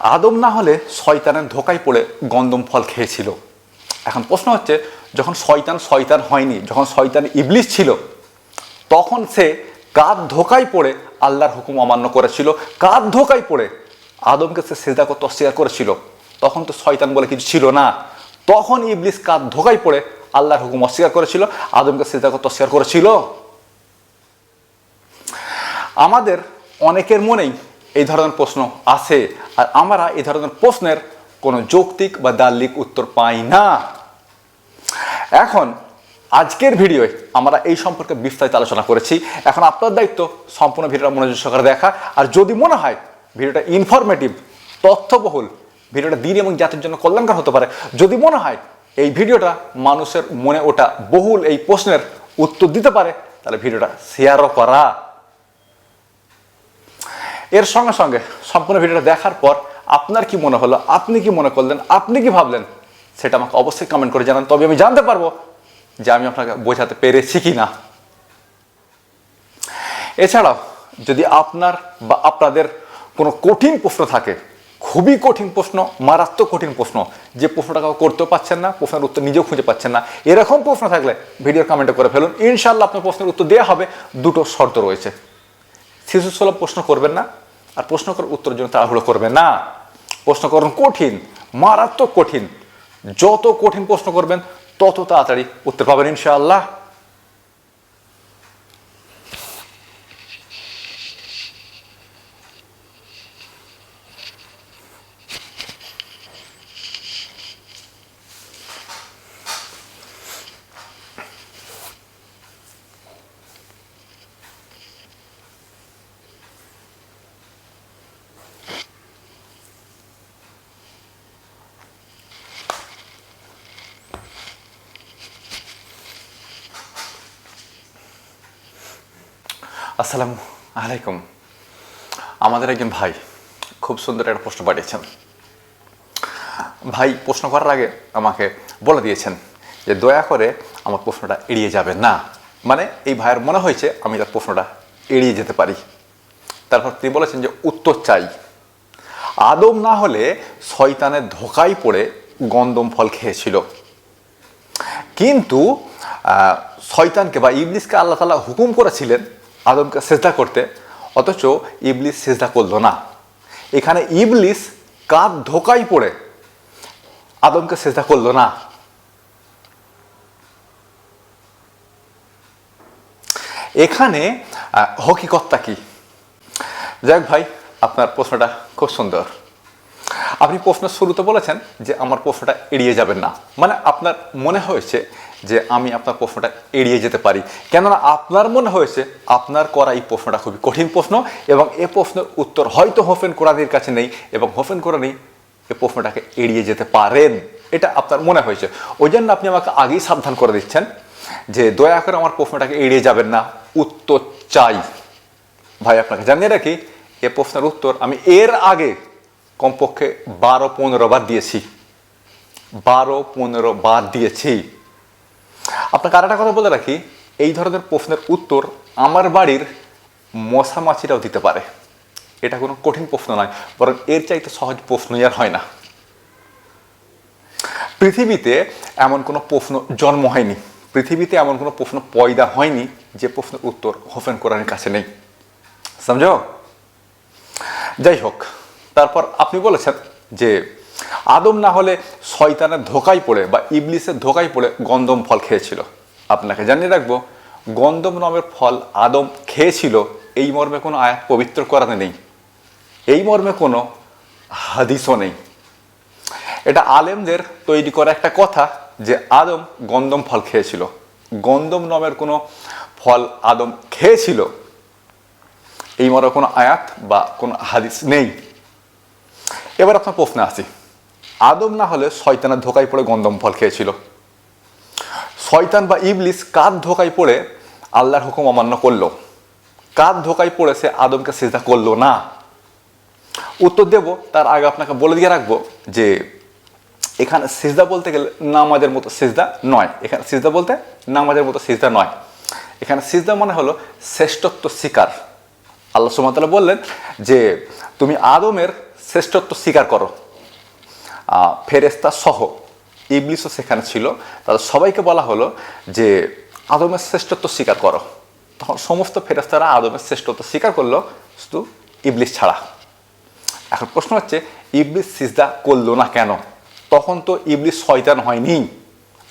আদম না হলে শয়তানের ধোকায় পড়ে গন্দম ফল খেয়েছিল। এখন প্রশ্ন হচ্ছে, যখন শয়তান শয়তান হয়নি, যখন শয়তান ইবলিস ছিল, তখন সে কার ধোকায় পড়ে আল্লাহর হুকুম অমান্য করেছিল? কার ধোকায় পড়ে? আদমকে সে সেজদা করতে অস্বীকার করেছিল। তখন তো শয়তান বলে কিছু ছিল না। তখন ইবলিস কার ধোকায় পড়ে আল্লাহর হুকুম অস্বীকার করেছিল? আদমকে সেজদা করতে অস্বীকার করেছিল? আমাদের অনেকের মনেই এই ধরনের প্রশ্ন আসে আর আমরা এই ধরনের প্রশ্নের কোনো যৌক্তিক বা দাল্লিক উত্তর পাই না। এখন, আজকের ভিডিওয় আমরা এই সম্পর্কে বিস্তারিত আলোচনা করেছি। এখন আপনার দায়িত্ব সম্পূর্ণ ভিডিওটা মনোযোগ সহকারে দেখা। আর যদি মনে হয় ভিডিওটা ইনফরমেটিভ তথ্যবহুল, ভিডিওটা দিন এবং জাতির জন্য কল্যাণকর হতে পারে, যদি মনে হয় এই ভিডিওটা মানুষের মনে ওটা বহুল এই প্রশ্নের উত্তর দিতে পারে, তাহলে ভিডিওটা শেয়ারও করা। এর সঙ্গে সঙ্গে সম্পূর্ণ ভিডিওটা দেখার পর আপনার কি মনে হলো, আপনি কি মনে করলেন, আপনি কি ভাবলেন, সেটা আমাকে অবশ্যই কমেন্ট করে জানান। তবে আমি জানতে পারব যে আমি আপনাকে বোঝাতে পেরেছি কি না এছাড়াও, যদি আপনার বা আপনাদের কোনো কঠিন প্রশ্ন থাকে, খুবই কঠিন প্রশ্ন, মারাত্মক কঠিন প্রশ্ন, যে প্রশ্নটা কাউ করতেও পাচ্ছেন না, প্রশ্নের উত্তর নিজেও খুঁজে পাচ্ছেন না, এরকম প্রশ্ন থাকলে ভিডিওর কমেন্টে করে ফেলুন। ইনশাল্লাহ আপনার প্রশ্নের উত্তর দেওয়া হবে। দুটো শর্ত রয়েছে। শিশু সুলভ প্রশ্ন করবেন না আর প্রশ্ন করার উত্তর জন্য তাড়াহুড়ো করবে না। প্রশ্ন করুন কঠিন, মারাত্মক কঠিন। যত কঠিন প্রশ্ন করবেন, তত তাড়াতাড়ি উত্তর পাবেন ইনশাআল্লাহ। আসসালামু আলাইকুম। আমাদের একজন ভাই খুব সুন্দর একটা প্রশ্ন পাঠিয়েছেন। ভাই, প্রশ্ন করার আগে আমাকে বলে দিয়েছেন যে দয়া করে আমার প্রশ্নটা এড়িয়ে যাবে না। মানে এই ভাইয়ের মনে হয়েছে আমি তার প্রশ্নটা এড়িয়ে যেতে পারি। তারপর তিনি বলেছেন যে উত্তর চাই। আদম না হলে শয়তানের ধোকায় পড়ে গন্দম ফল খেয়েছিল। কিন্তু শয়তানকে বা ইবলিসকে আল্লাহ তালা হুকুম করেছিলেন আদমকে সেজদা করতে, অথচ ইবলিস সেজদা করল না। এখানে ইবলিস কার ধোকাই পড়ে, আদমকে সেজদা করল না। এখানে হকিকতটা কি? যাক ভাই, আপনার প্রশ্নটা খুব সুন্দর। আপনি প্রশ্ন শুরুতে বলেছেন যে আমার প্রশ্নটা এড়িয়ে যাবেন না। মানে আপনার মনে হয়েছে যে আমি আপনার প্রশ্নটা এড়িয়ে যেতে পারি। কেননা আপনার মনে হয়েছে আপনার করা এই প্রশ্নটা খুবই কঠিন প্রশ্ন এবং এ প্রশ্নের উত্তর হয়তো হোফেন কোরআনের কাছে নেই এবং হোফেন কোরআনই এ প্রশ্নটাকে এড়িয়ে যেতে পারেন। এটা আপনার মনে হয়েছে। ওই জন্য আপনি আমাকে আগেই সাবধান করে দিচ্ছেন যে দয়া করে আমার প্রশ্নটাকে এড়িয়ে যাবেন না। উত্তর চাই। ভাই, আপনাকে জানিয়ে রাখি, এ প্রশ্নের উত্তর আমি এর আগে কমপক্ষে বারো পনেরো বার দিয়েছি। বারো পনেরো বার দিয়েছি। আপনাকে আর একটা কথা বলে রাখি, এই ধরনের প্রশ্নের উত্তর আমার বাড়ির মশা মাছিরাও দিতে পারে। এটা কোনো কঠিন প্রশ্ন নয়, বরং এর চাইতে সহজ প্রশ্নই আর হয় না। পৃথিবীতে এমন কোনো প্রশ্ন জন্ম হয়নি, পৃথিবীতে এমন কোনো প্রশ্ন পয়দা হয়নি যে প্রশ্নের উত্তর হোফেন কোরআনের কাছে নেই। সমঝো? যাই হোক, তারপর আপনি বলেছেন যে আদম না হলে শয়তানের ধোকায় পড়ে বা ইবলিসের ধোকায় পড়ে গন্ধম ফল খেয়েছিল। আপনাকে জানিয়ে রাখব, গন্ধম নামের ফল আদম খেয়েছিল, এই মর্মে কোনো আয়াত পবিত্র করাতে নেই। এই মর্মে কোনো হাদিসও নেই। এটা আলেমদের তৈরি করা একটা কথা যে আদম গন্ধম ফল খেয়েছিল। গন্ধম নামের কোনো ফল আদম খেয়েছিল, এই মর্মে কোনো আয়াত বা কোনো হাদিস নেই। এবার আপনার প্রশ্নে আসি। আদম না হলে শয়তানের ধোকায় পড়ে গন্ধম ফল খেয়েছিল। শয়তান বা ইবলিস কার ধোকায় পড়ে? আল্লাহর হুকুম অমান্য করল। কার ধোকায় পড়ে সে আদমকে সেজদা করল না? উত্তর দেব, তার আগে আপনাকে বলে দিয়ে রাখব যে, এখানে সিজদা বলতে গেলে নামাজের মতো সিজদা নয়। এখানে সিজদা বলতে নামাজের মতো সিজদা নয়। এখানে সিজদা মানে হলো শ্রেষ্ঠত্ব স্বীকার। আল্লাহ সুমতাল্লাহ বললেন যে, তুমি আদমের শ্রেষ্ঠত্ব স্বীকার করো। ফেরেস্তা সহ, ইবলিসও সেখানে ছিল। তাদের সবাইকে বলা হলো যে, আদমের শ্রেষ্ঠত্ব স্বীকার করো। তখন সমস্ত ফেরেস্তারা আদমের শ্রেষ্ঠত্ব স্বীকার করল, শুধু ইবলিস ছাড়া। এখন প্রশ্ন হচ্ছে, ইবলিস সিজদা করল না কেন? তখন তো ইবলিস শয়তান হয়নি,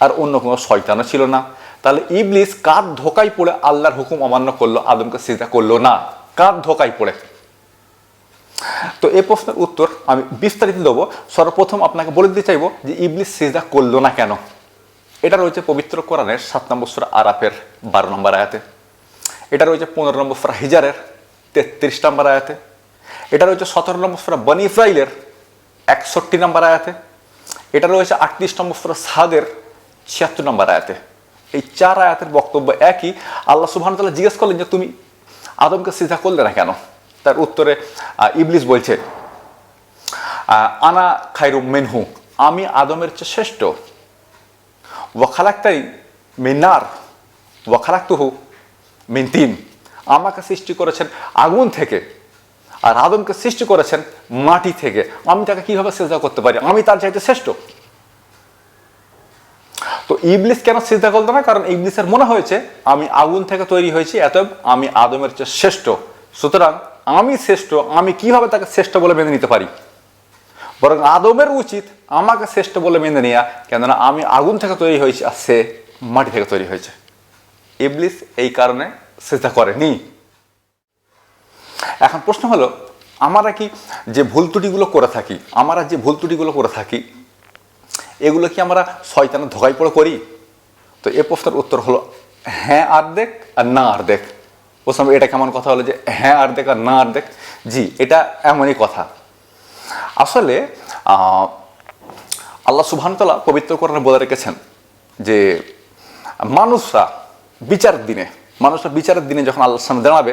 আর অন্য কোনো শয়তানও ছিল না। তাহলে ইবলিস কার ধোকায় পড়ে আল্লাহর হুকুম অমান্য করল, আদমকে সিজদা করল না? কার ধোকায় পড়ে? তো এই প্রশ্নের উত্তর আমি বিস্তারিত দেবো। সর্বপ্রথম আপনাকে বলে দিতে চাইব যে ইবলিস সিজদা করল না কেন? এটা রয়েছে পবিত্র কোরআনের সাত নম্বর সুরা আরাফের বারো নম্বর আয়াতে। এটা রয়েছে পনেরো নম্বর সুরা হিজারের তেত্রিশ নম্বর আয়াতে। এটা রয়েছে সতেরো নম্বর সুরা বনি ইসরাইলের একষট্টি নম্বর আয়াতে। এটা রয়েছে আটত্রিশ নম্বর সুরা সাদের ছিয়াত্তর নম্বর আয়াতে। এই চার আয়াতের বক্তব্য একই। আল্লাহ সুবহান তাআলা জিজ্ঞেস করলেন যে তুমি আদমকে সিজা করলে না কেন? তার উত্তরে ইবলিস বলছে আনা খাইরু মেনহু, আমি আদমের চেয়ে শ্রেষ্ঠ। ওয়াখালাক্তাই মিনার ওয়াখালাক্তুহু মিন তিন। আমাকে সৃষ্টি করেছেন আগুন থেকে, আর আদমকে সৃষ্টি করেছেন মাটি থেকে। আমি তাকে কীভাবে সেজদা করতে পারি? আমি তার চাইতে শ্রেষ্ঠ। তো ইবলিস কেন সিজদা করতো না? কারণ ইবলিসের মনে হয়েছে, আমি আগুন থেকে তৈরি হয়েছি এত আমি আদমের চেয়ে শ্রেষ্ঠ। সুতরাং আমি শ্রেষ্ঠ, আমি কীভাবে তাকে শ্রেষ্ঠ বলে মেনে নিতে পারি? বরং আদমের উচিত আমাকে শ্রেষ্ঠ বলে মেনে নেওয়া কেননা আমি আগুন থেকে তৈরি হয়েছি আর সে মাটি থেকে তৈরি হয়েছে। ইবলিস এই কারণে সেজদা করেনি। এখন প্রশ্ন হলো, আমরা কি যে ভুল ত্রুটিগুলো করে থাকি, আমরা যে ভুল ত্রুটিগুলো করে থাকি, এগুলো কি আমরা শয়তানের ধোকায় পড়ে করি? তো এ প্রশ্নের উত্তর হলো হ্যাঁ আর দেখ আর না আর প্রশ্ন এটা কেমন কথা হলো যে হ্যাঁ আর দেখ আর না আর দেখ। জি, এটা এমনই কথা। আসলে আল্লাহ সুবহানতলা পবিত্র কোরআনে বলে রেখেছেন যে, মানুষরা বিচারের দিনে, মানুষরা বিচারের দিনে যখন আল্লাহ সামনে দাঁড়াবে,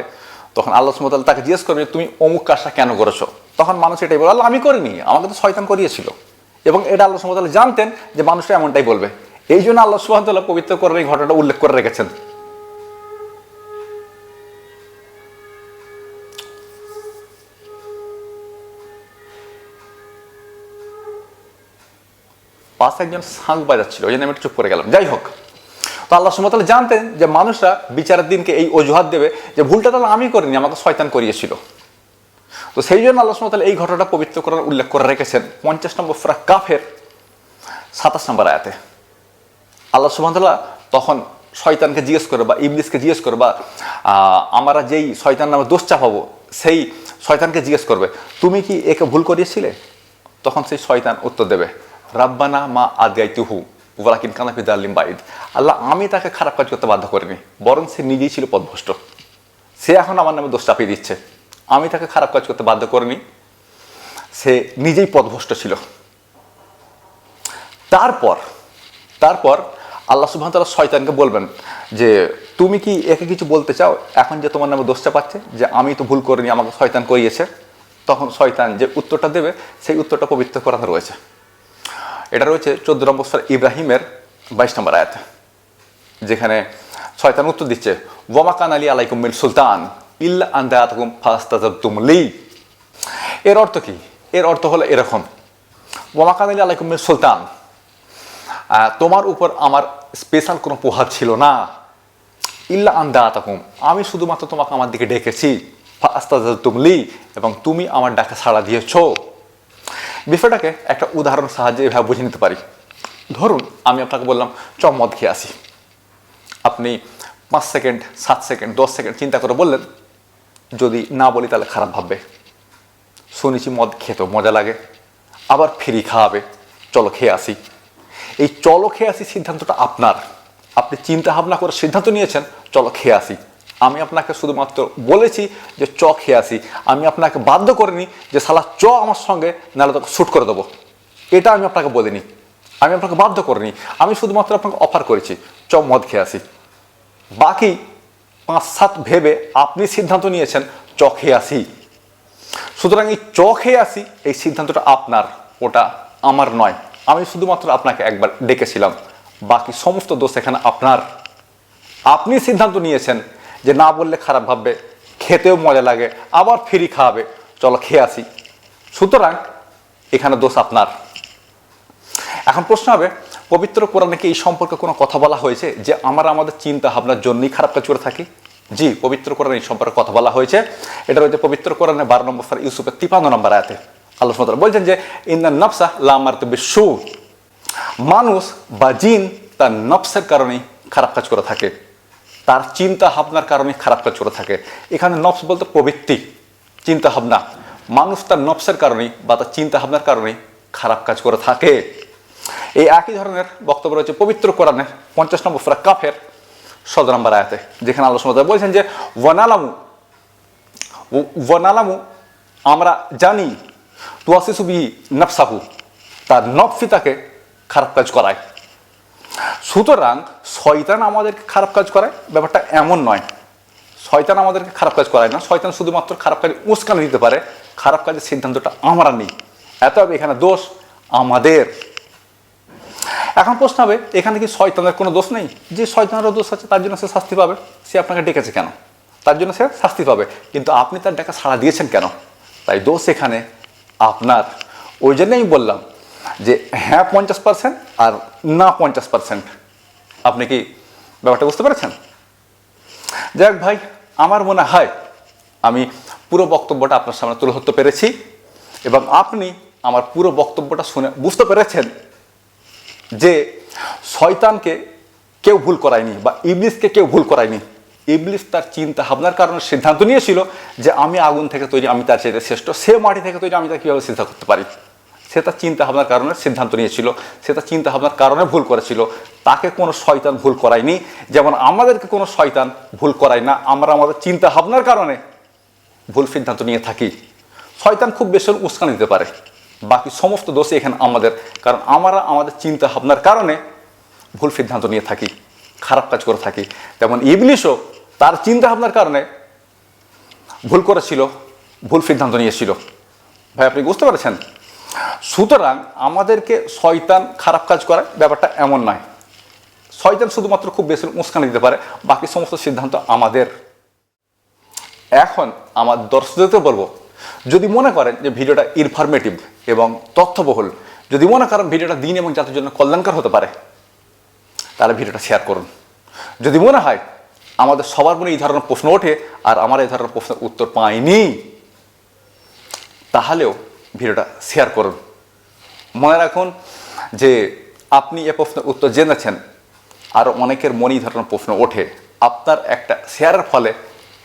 তখন আল্লাহ সুমতাল তাকে জিজ্ঞেস করবে তুমি অমুক কাজটা কেন করেছ? তখন মানুষ এটাই বলে আল্লাহ, আমি করিনি, আমাকে তো শয়তান করিয়েছিল। এবং এটা আল্লাহ সুমতাল জানতেন যে, মানুষরা এমনটাই বলবে। এই জন্য আল্লাহ সুবহানতাল্লাহ পবিত্র কোরআনে এই ঘটনাটা উল্লেখ করে রেখেছেন। পাশে একজন শাঁখ বাজাচ্ছিল, ওই জন্য আমি একটু চুপ করে গেলাম। যাই হোক, তো আল্লাহ সুমতাল জানতেন যে মানুষরা বিচারের দিনকে এই অজুহাত দেবে যে ভুলটা তাহলে আমি করিনি, আমাকে শয়তান করিয়েছিল। তো সেই জন্য আল্লাহ সুমতাল এই ঘটনাটা পবিত্র করার উল্লেখ করে রেখেছেন। পঞ্চাশ নম্বর ফ্রা কাফের, সাতাশ নম্বর আয়াতে। আল্লাহ সুবহানাহু তখন শয়তানকে জিজ্ঞেস করে বা ইবলিসকে জিজ্ঞেস করে বা আমরা যেই শয়তান নামে দোষ চাপাবো, সেই শয়তানকে জিজ্ঞেস করবে, তুমি কি একে ভুল করিয়েছিলে? তখন সেই শয়তান উত্তর দেবে রাব্বানা মা আদাইতুহু। ওয়ালাকিন কানাফি দাল্লিম বাইদ আল্লাহ আমি তাকে খারাপ কাজ করতে বাধ্য করিনি, বরং সে নিজেই ছিল পদভ্রষ্ট সে এখন আমার নামে দোষ চাপিয়ে দিচ্ছে। আমি তাকে খারাপ কাজ করতে বাধ্য করিনি, সে নিজেই পদভ্রষ্ট ছিল। তারপর তারপর আল্লাহ সুবহান তাআলা শয়তানকে বলবেন যে, তুমি কি একে কিছু বলতে চাও? এখন যে তোমার নামে দোষটা পাচ্ছে যে আমি তো ভুল করিনি, আমাকে শয়তান করিয়েছে। তখন শয়তান যে উত্তরটা দেবে, সেই উত্তরটা পবিত্র করানো রয়েছে। এটা রয়েছে চোদ্দ নম্বর সুরা ইব্রাহিমের বাইশ নম্বর আয়াত, যেখানে শয়তান উত্তর দিচ্ছে ওয়ামাকান আলী আলাইকুম মিল সুলতান ইল্লা আন্দায়াতকুম ফাস্তাজাবতুম লি। এর অর্থ কি? এর অর্থ হলো এরকম ওয়ামাকান আলী আলাইকুম মিল সুলতান তোমার উপর আমার স্পেশাল কোনো প্রভাব ছিল না। ইল্লা আন্দা আতাকুম আমি শুধুমাত্র তোমাকে আমার দিকে ডেকেছি তুমলি এবং তুমি আমার ডাকে সাড়া দিয়েছ। বিষয়টাকে একটা উদাহরণ সাহায্যে এভাবে বুঝে নিতে পারি। ধরুন, আমি আপনাকে বললাম চ মদ খেয়ে আসি। আপনি পাঁচ সেকেন্ড, সাত সেকেন্ড, দশ সেকেন্ড চিন্তা করে বললেন, যদি না বলি তাহলে খারাপ ভাববে। শুনেছি মদ খেতেও মজা লাগে, আবার ফ্রি খাওয়াবে, চলো খেয়ে আসি। এই চলো খেয়ে আসি সিদ্ধান্তটা আপনার। আপনি চিন্তা ভাবনা করে সিদ্ধান্ত নিয়েছেন, চলো খেয়ে আসি। আমি আপনাকে শুধুমাত্র বলেছি যে চ খেয়ে আসি। আমি আপনাকে বাধ্য করিনি যে সালা চ আমার সঙ্গে, নাহলে তোকে শ্যুট করে দেবো। এটা আমি আপনাকে বলিনি। আমি আপনাকে বাধ্য করিনি। আমি শুধুমাত্র আপনাকে অফার করেছি, চ মদ খেয়ে আসি। বাকি পাঁচ, সাত ভেবে আপনি সিদ্ধান্ত নিয়েছেন, চ খেয়ে আসি। সুতরাং এই চ খেয়ে আসি, এই সিদ্ধান্তটা আপনার, ওটা আমার নয়। আমি শুধুমাত্র আপনাকে একবার ডেকেছিলাম। বাকি সমস্ত দোষ এখানে আপনার। আপনি সিদ্ধান্ত নিয়েছেন যে না বললে খারাপ ভাববে, খেতেও মজা লাগে, আবার ফ্রি খাওয়াবে। চলো খেয়ে আসি। সুতরাং এখানে দোষ আপনার। এখন প্রশ্ন হবে, পবিত্র কোরআনে কি এই সম্পর্কে কোনো কথা বলা হয়েছে যে আমরা আমাদের চিন্তা ভাবনার জন্যই খারাপ কাজ করে থাকি? জি, পবিত্র কোরআনে এই সম্পর্কে কথা বলা হয়েছে। এটা রয়েছে পবিত্র কোরআনে বারো নম্বর সার ইউসুফের তিপান্ন নম্বর আয়াতে। তাআলা বলছেন যে ইন্দা নফসা লামার তো বিশু মানুষ বা জিন তার নফসের কারণেই খারাপ কাজ করে থাকে। তার চিন্তা ভাবনার কারণে খারাপ কাজ করে থাকে। এখানে নফস বলতে প্রবৃত্তি চিন্তা ভাবনা মানুষ তার নফসের কারণেই বা তার চিন্তা ভাবনার কারণেই খারাপ কাজ করে থাকে। এই একই ধরনের বক্তব্য রয়েছে পবিত্র কোরআনের পঞ্চাশ নম্বর ফ্রা কাফের সদ নম্বর আয়াতে, যেখানে আল্লাহ সুবহানাহু বলছেন যে, ওয়ানালামু ওয়ানালামু, আমরা জানি তুয়াসিসুবি নফসাহু, তার নফসি তাকে খারাপ কাজ করায়। সুতরাং শয়তান আমাদেরকে খারাপ কাজ করায়, ব্যাপারটা এমন নয়। শয়তান আমাদেরকে খারাপ কাজ করায় না, শয়তান শুধুমাত্র খারাপ কাজে উস্কানি দিতে পারে। খারাপ কাজের সিদ্ধান্তটা আমরা নিই। এত এখানে দোষ আমাদের। এখন প্রশ্ন হবে, এখানে কি শয়তানের কোনো দোষ নেই? যে শয়তানেরও দোষ আছে, তার জন্য সে শাস্তি পাবে? সে আপনাকে ডেকেছে কেন? তার জন্য সে শাস্তি পাবে। কিন্তু আপনি তার ডাকা সাড়া দিয়েছেন কেন? তাই দোষ এখানে আপনার। ওই জন্যই বললাম যে হ্যাঁ পঞ্চাশ পার্সেন্ট আর না পঞ্চাশ পার্সেন্ট আপনি কি ব্যাপারটা বুঝতে পেরেছেন? যাক ভাই, আমার মনে হয় আমি পুরো বক্তব্যটা আপনার সামনে তুলে ধরতে পেরেছি এবং আপনি আমার পুরো বক্তব্যটা শুনে বুঝতে পেরেছেন যে শয়তানকে কেউ ভুল করায়নি বা ইবলিসকে কেউ ভুল করায়নি। ইবলিস তার চিন্তা ভাবনার কারণে সিদ্ধান্ত নিয়েছিল যে আমি আগুন থেকে তৈরি, আমি তার চাইতে শ্রেষ্ঠ। সে মাটি থেকে তৈরি, আমি তাকে কীভাবে চিন্তা করতে পারি? সে তার চিন্তা ভাবনার কারণে সিদ্ধান্ত নিয়েছিল, সে তার চিন্তা ভাবনার কারণে ভুল করেছিল। তাকে কোনো শয়তান ভুল করায়নি। যেমন আমাদেরকে কোনো শয়তান ভুল করায় না, আমরা আমাদের চিন্তা ভাবনার কারণে ভুল সিদ্ধান্ত নিয়ে থাকি। শয়তান খুব বেশি উস্কানি দিতে পারে। বাকি সমস্ত দোষই এখানে আমাদের। কারণ আমরা আমাদের চিন্তা ভাবনার কারণে ভুল সিদ্ধান্ত নিয়ে থাকি, খারাপ কাজ করে থাকি। তেমন ইবলিশও তার চিন্তা ভাবনার কারণে ভুল করেছিল, ভুল সিদ্ধান্ত নিয়েছিল। ভাই, আপনি বুঝতে পারছেন? সুতরাং আমাদেরকে শয়তান খারাপ কাজ করে ব্যাপারটা এমন নয়। শয়তান শুধুমাত্র খুব বেশি উস্কানি দিতে পারে, বাকি সমস্ত সিদ্ধান্ত আমাদের। এখন আমার দর্শকদেরকে বলব, যদি মনে করেন যে ভিডিওটা ইনফরমেটিভ এবং তথ্যবহুল, যদি মনে করেন ভিডিওটা দিন এবং জাতির জন্য কল্যাণকর হতে পারে, তাহলে ভিডিওটা শেয়ার করুন। যদি মনে হয় আমাদের সবার মনে এই ধরনের প্রশ্ন ওঠে আর আমার এই ধরনের প্রশ্নের উত্তর পাইনি, তাহলেও ভিডিওটা শেয়ার করুন। মনে রাখুন যে আপনি এ প্রশ্নের উত্তর জেনেছেন, আর অনেকের মনে এই ধরনের প্রশ্ন ওঠে। আপনার একটা শেয়ারের ফলে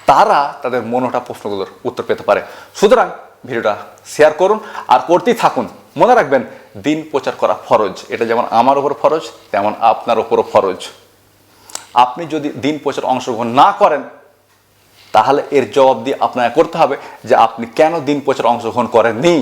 তারা তাদের মনোটা প্রশ্নগুলোর উত্তর পেতে পারে। সুতরাং ভিডিওটা শেয়ার করুন আর করতেই থাকুন। মনে রাখবেন, দিন প্রচার করা ফরজ। এটা যেমন আমার ওপর ফরজ, তেমন আপনার ওপরও ফরজ। আপনি যদি দিন প্রচার অংশগ্রহণ না করেন, তাহলে এর জবাব দিয়ে আপনাকে করতে হবে যে আপনি কেন দিন প্রচার অংশগ্রহণ করেননি?